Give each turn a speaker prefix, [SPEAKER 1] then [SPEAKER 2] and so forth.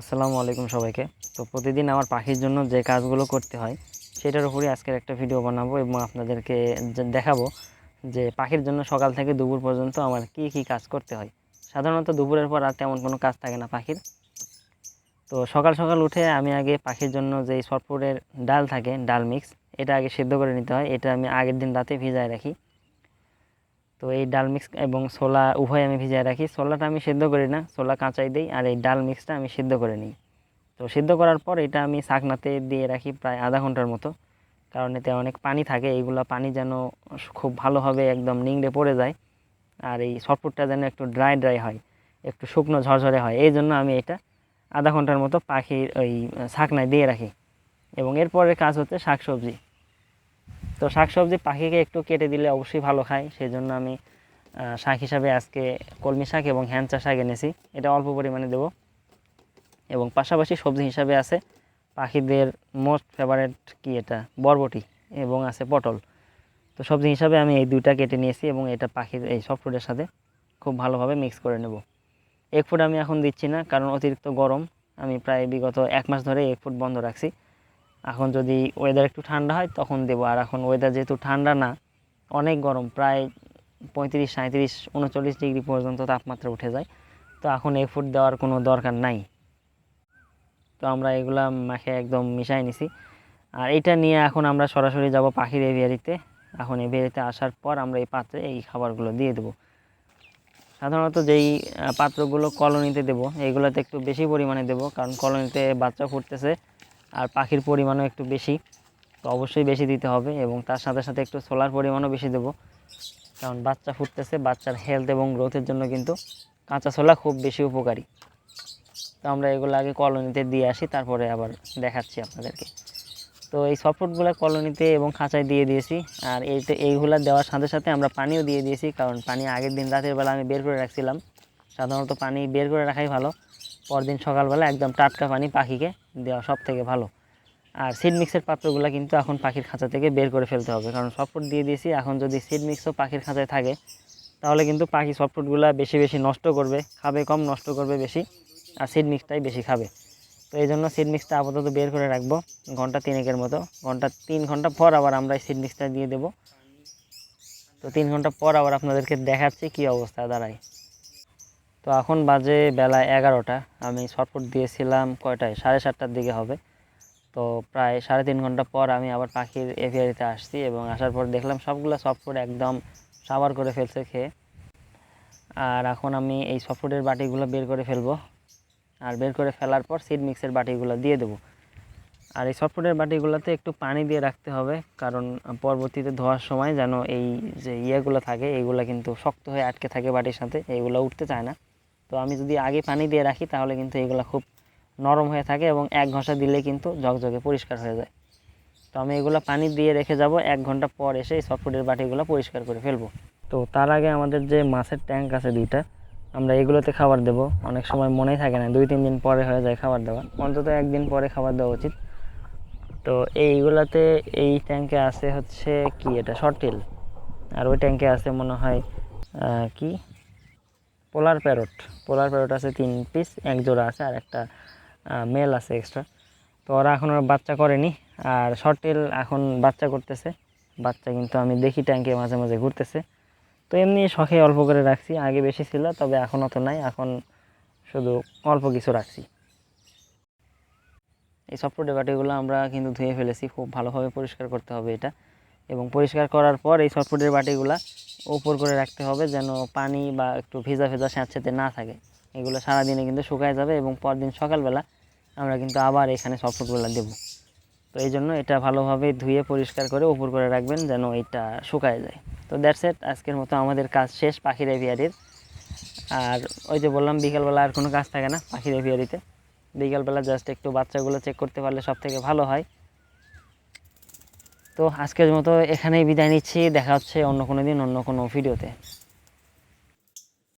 [SPEAKER 1] আসসালামু আলাইকুম সবাইকে। তো প্রতিদিন আমার পাখির জন্য যে কাজগুলো করতে হয়, সেটার উপরই আজকের একটা ভিডিও বানাবো এবং আপনাদেরকে দেখাবো যে পাখির জন্য সকাল থেকে দুপুর পর্যন্ত আমার কি কি কাজ করতে হয়। সাধারণত দুপুরের পর আর তেমন কোনো কাজ থাকে না পাখির। তো সকাল সকাল উঠে আমি আগে পাখির জন্য যে সফটফুডের ডাল থাকে, ডাল মিক্স এটা আগে সিদ্ধ করে নিতে হয়। এটা আমি আগের দিন রাতে ভিজায় রাখি। তো এই ডাল মিক্স এবং ছোলা উভয় আমি ভিজিয়ে রাখি। ছোলাটা আমি সেদ্ধ করি না, ছোলা কাঁচাই দিই আর এই ডাল মিক্সটা আমি সেদ্ধ করে নিই। তো সেদ্ধ করার পর এটা আমি শাকনাতে দিয়ে রাখি প্রায় আধা ঘণ্টার মতো। কারণ এতে অনেক পানি থাকে, এইগুলো পানি যেন খুব ভালোভাবে একদম নিংড়ে পড়ে যায় আর এই সটফুটটা যেন একটু ড্রাই ড্রাই হয়, একটু শুকনো ঝরঝরে হয়। এই জন্য আমি এটা আধা ঘণ্টার মতো পাখির ওই শাকনায় দিয়ে রাখি। এবং এরপরের কাজ হচ্ছে শাকসবজি। তো শাকসবজি পাখিকে একটু কেটে দিলে অবশ্যই ভালো খায়। সেই জন্য আমি শাক হিসাবে আজকে কলমি শাক এবং হ্যাঞ্চা শাক এনেছি। এটা অল্প পরিমাণে দেব। এবং পাশাপাশি সবজি হিসাবে আছে পাখিদের মোস্ট ফেভারেট কি এটা? বরবটি এবং আছে পটল। তো সবজি হিসাবে আমি এই দুইটা কেটে নিয়েছি এবং এটা পাখির, এই সব ফুডের সাথে খুব ভালোভাবে মিক্স করে নেব। এক ফুড আমি এখন দিচ্ছি না, কারণ অতিরিক্ত গরম। আমি প্রায় বিগত এক মাস ধরে এক ফুড বন্ধ রাখছি। এখন যদি ওয়েদার একটু ঠান্ডা হয়, তখন দেবো। আর এখন ওয়েদার যেহেতু ঠান্ডা না, অনেক গরম, প্রায় পঁয়ত্রিশ সাঁত্রিশ উনচল্লিশ ডিগ্রি পর্যন্ত তাপমাত্রা উঠে যায়। তো এখন এই ফুড দেওয়ার কোনো দরকার নাই। তো আমরা এগুলা মাখে একদম মিশাই নিছি। আর এটা নিয়ে এখন আমরা সরাসরি যাব পাখির এভিয়ারিতে এখন এভিয়ারিতে আসার পর আমরা এই পাত্রে এই খাবারগুলো দিয়ে দেবো। সাধারণত যেই পাত্রগুলো কলোনিতে দেবো এইগুলোতে একটু বেশি পরিমাণে দেবো। কারণ কলোনিতে বাচ্চা ফুটতেছে। আর পাখির পরিমাণও একটু বেশি, তো অবশ্যই বেশি দিতে হবে এবং তার সাথে সাথে একটু সোলার পরিমাণও বেশি দেবো। কারণ বাচ্চা ফুটতেছে, বাচ্চার হেলথ এবং গ্রোথের জন্য কিন্তু কাঁচা ছোলা খুব বেশি উপকারী। তো আমরা এগুলো আগে কলোনিতে দিয়ে আসি, তারপরে আবার দেখাচ্ছি আপনাদেরকে। তো এই সফটফুডগুলো কলোনিতে এবং খাঁচায় দিয়ে দিয়েছি, আর এইতে এইগুলো দেওয়ার সাথে সাথে আমরা পানিও দিয়ে দিয়েছি, কারণ পানি আগের দিন রাতের বেলা আমি বের করে রাখছিলাম। সাধারণত পানি বের করে রাখাই ভালো। পরদিন সকালবেলা একদম টাটকা পানি পাখিকে দেওয়া সব থেকে ভালো। আর সিড মিক্সের পাত্রগুলো কিন্তু এখন পাখির খাঁচা থেকে বের করে ফেলতে হবে। কারণ সফটফুড দিয়ে দিয়েছি, এখন যদি সিড মিক্সও পাখির খাঁচায় থাকে, তাহলে কিন্তু পাখি সফটফুডগুলো বেশি বেশি নষ্ট করবে, খাবে কম, নষ্ট করবে বেশি, আর সিড মিক্সটাই বেশি খাবে। তো এই জন্য সিড মিক্সটা আপাতত বের করে রাখব ঘণ্টা তিনেকের মতো। ঘণ্টা তিন ঘণ্টা পর আবার আমরা এই সিড মিক্সটা দিয়ে দেবো। তো তিন ঘণ্টা পর আবার আপনাদেরকে দেখাচ্ছি কী অবস্থা দাঁড়ায়। তো এখন বাজে বেলা এগারোটা। আমি শর্টফুট দিয়েছিলাম কয়টায়? সাড়ে সাতটার দিকে হবে। তো প্রায় সাড়ে তিন ঘণ্টা পর আমি আবার পাখির এভিয়ারিতে আসছি এবং আসার পর দেখলাম সবগুলো সফটফুড একদম সাবার করে ফেলছে খেয়ে। আর এখন আমি এই সফটফুডের বাটিগুলো বের করে ফেলব। আর বের করে ফেলার পর সিড মিক্সের বাটিগুলো দিয়ে দেবো। আর এই সফটফুডের বাটিগুলোতে একটু পানি দিয়ে রাখতে হবে, কারণ পরবর্তীতে ধোয়ার সময় যেন এই যে ইয়েগুলো থাকে, এইগুলো কিন্তু শক্ত হয়ে আটকে থাকে বাটির সাথে, এইগুলো উঠতে চায় না। তো আমি যদি আগে পানি দিয়ে রাখি, তাহলে কিন্তু এগুলো খুব নরম হয়ে থাকে এবং এক ঘষা দিলে কিন্তু ঝকঝকে পরিষ্কার হয়ে যায়। তো আমি এগুলো পানি দিয়ে রেখে যাব, এক ঘণ্টা পর এসে এই সফটফুডের বাটিগুলো পরিষ্কার করে ফেলব। তো তার আগে আমাদের যে মাছের ট্যাঙ্ক আছে দুইটা, আমরা এগুলোতে খাবার দেবো। অনেক সময় মনেই থাকে না, দুই তিন দিন পরে হয়ে যায় খাবার দেওয়া অন্তত একদিন পরে খাবার দেওয়া উচিত। তো এইগুলাতে এই ট্যাঙ্কে আছে হচ্ছে কি? এটা শর্টিল আর ওই ট্যাঙ্কে আছে মনে হয় কি? পোলার প্যারট। পোলার প্যারট আছে তিন পিস এক জোড়া আছে আর একটা মেল আছে এক্সট্রা তো ওরা এখন ওরা বাচ্চা করেনি আর শর্টেল এখন বাচ্চা করতেছে। বাচ্চা কিন্তু আমি দেখি ট্যাঙ্কে মাঝে মাঝে ঘুরতেছে। তো এমনি শখে অল্প করে রাখছি, আগে বেশি ছিল, তবে এখন অত নাই, এখন শুধু অল্প কিছু রাখছি। এই সফটওয়্যার বাটিগুলো আমরা কিন্তু ধুয়ে ফেলেছি, খুব ভালোভাবে পরিষ্কার করতে হবে এটা। এবং পরিষ্কার করার পর এই সফটফুডের বাটিগুলা উপর করে রাখতে হবে যেন পানি বা একটু ভেজা ভেজা স্যাঁতস্যাঁতে না থাকে। এগুলো সারাদিনে কিন্তু শুকায় যাবে এবং পরদিন সকালবেলা আমরা কিন্তু আবার এখানে সফটফুডগুলো দেবো। তো এই জন্য এটা ভালোভাবে ধুয়ে পরিষ্কার করে উপর করে রাখবেন যেন এটা শুকায় যায়। তো দ্যাটস এট আজকের মতো আমাদের কাজ শেষ পাখির এভিয়ারির। আর ওই যে বললাম, বিকালবেলা আর কোনো কাজ থাকে না পাখির এভিয়ারিতে। বিকালবেলা জাস্ট একটু বাচ্চাগুলো চেক করতে পারলে সব থেকে ভালো হয়। তো আজকের মতো এখানেই বিদায় নিচ্ছি। দেখা হচ্ছে অন্য কোনো দিন অন্য কোনো ভিডিওতে।